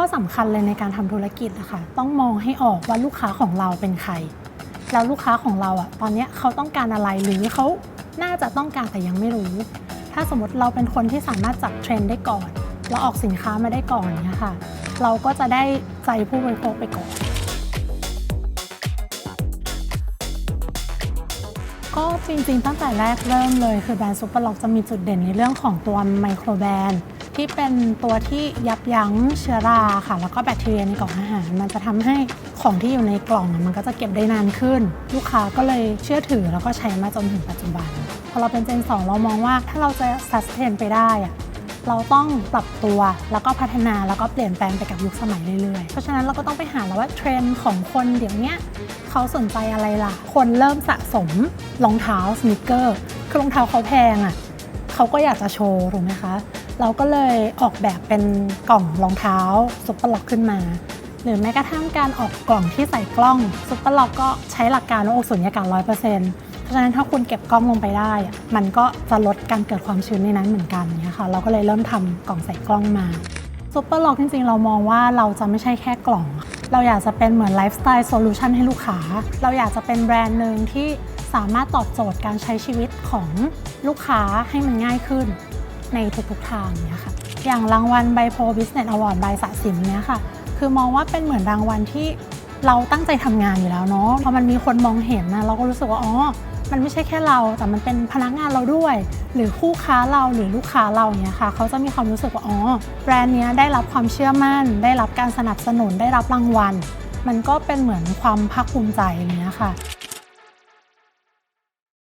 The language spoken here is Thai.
ข้อสำคัญเลยในการทำธุรกิจอะคะต้องมองให้ออกว่าลูกค้าของเราเป็นใคร แล้วลูกค้าของเราอะตอนนี้เขาต้องการอะไรหรือเขาน่าจะต้องการแต่ยังไม่รู้ ถ้าสมมติเราเป็นคนที่สามารถจับเทรนด์ได้ก่อนเราออกสินค้ามาได้ก่อนเนี่ยค่ะ เราก็จะได้ใจผู้บริโภคไปก่อนก็จริงๆตั้งแต่แรกเริ่มเลยคือแบรนด์ซูเปอร์ล็อกจะมีจุดเด่นในเรื่องของตัวไมโครแบรนด์ ที่เป็นตัวที่ยับยั้งเชื้อราค่ะ แล้วก็แบคทีเรียในกล่องอาหาร มันจะทำให้ของที่อยู่ในกล่องมันก็จะเก็บได้นานขึ้น ลูกค้าก็เลยเชื่อถือแล้วก็ใช้มาจนถึงปัจจุบัน พอเราเป็นเจน 2 เรามองว่าถ้าเราจะ sustain ไปได้อะเราต้องปรับตัวแล้วก็พัฒนาแล้วก็เปลี่ยนแปลงไปกับยุคสมัยเรื่อยๆ เพราะฉะนั้นเราก็ต้องไปหาแล้วว่าเทรนด์ของคนเดี๋ยวนี้เขาสนใจอะไรล่ะ คนเริ่มสะสมรองเท้าสนิเกอร์ คือรองเท้าเขาแพงอะ่ะเขาก็อยากจะโชว์ถูกไหมคะ เราก็เลยออกแบบเป็นกล่องรองเท้าซุปเปอร์ล็อกขึ้นมา หรือแม้กระทั่งการออกกล่องที่ใส่กล้องซุปเปอร์ล็อกก็ใช้หลักการว่าโอสุญญากาศร้อยเปอร์เซ็นต์เพราะฉะนั้นถ้าคุณเก็บกล้องลงไปได้ มันก็จะลดการเกิดความชื้นในนั้นเหมือนกันเนี่ยค่ะเราก็เลยเริ่มทำกล่องใส่กล้องมาซุปเปอร์ล็อกจริงๆ เรามองว่าเราจะไม่ใช่แค่กล่อง เราอยากจะเป็นเหมือนไลฟ์สไตล์โซลูชันให้ลูกค้า เราอยากจะเป็นแบรนด์หนึ่งที่สามารถตอบโจทย์การใช้ชีวิตของลูกค้าให้มันง่ายขึ้น ในทุกๆทางเนี่ยค่ะอย่างรางวัลไบโพ Business Award ใบสะสินเนี่ยค่ะ คือมองว่าเป็นเหมือนรางวัลที่เราตั้งใจทำงานอยู่แล้วเนาะพอมันมีคนมองเห็นนะเราก็รู้สึกว่าอ๋อมันไม่ใช่แค่เรา แต่มันเป็นพนักงานเราด้วย หรือคู่ค้าเราหรือลูกค้าเราเนี่ยค่ะ เขาจะมีความรู้สึกว่าอ๋อแบรนด์เนี้ยได้รับความเชื่อมั่น ได้รับการสนับสนุนได้รับรางวัล มันก็เป็นเหมือนความภาคภูมิใจอย่างเนี้ยค่ะ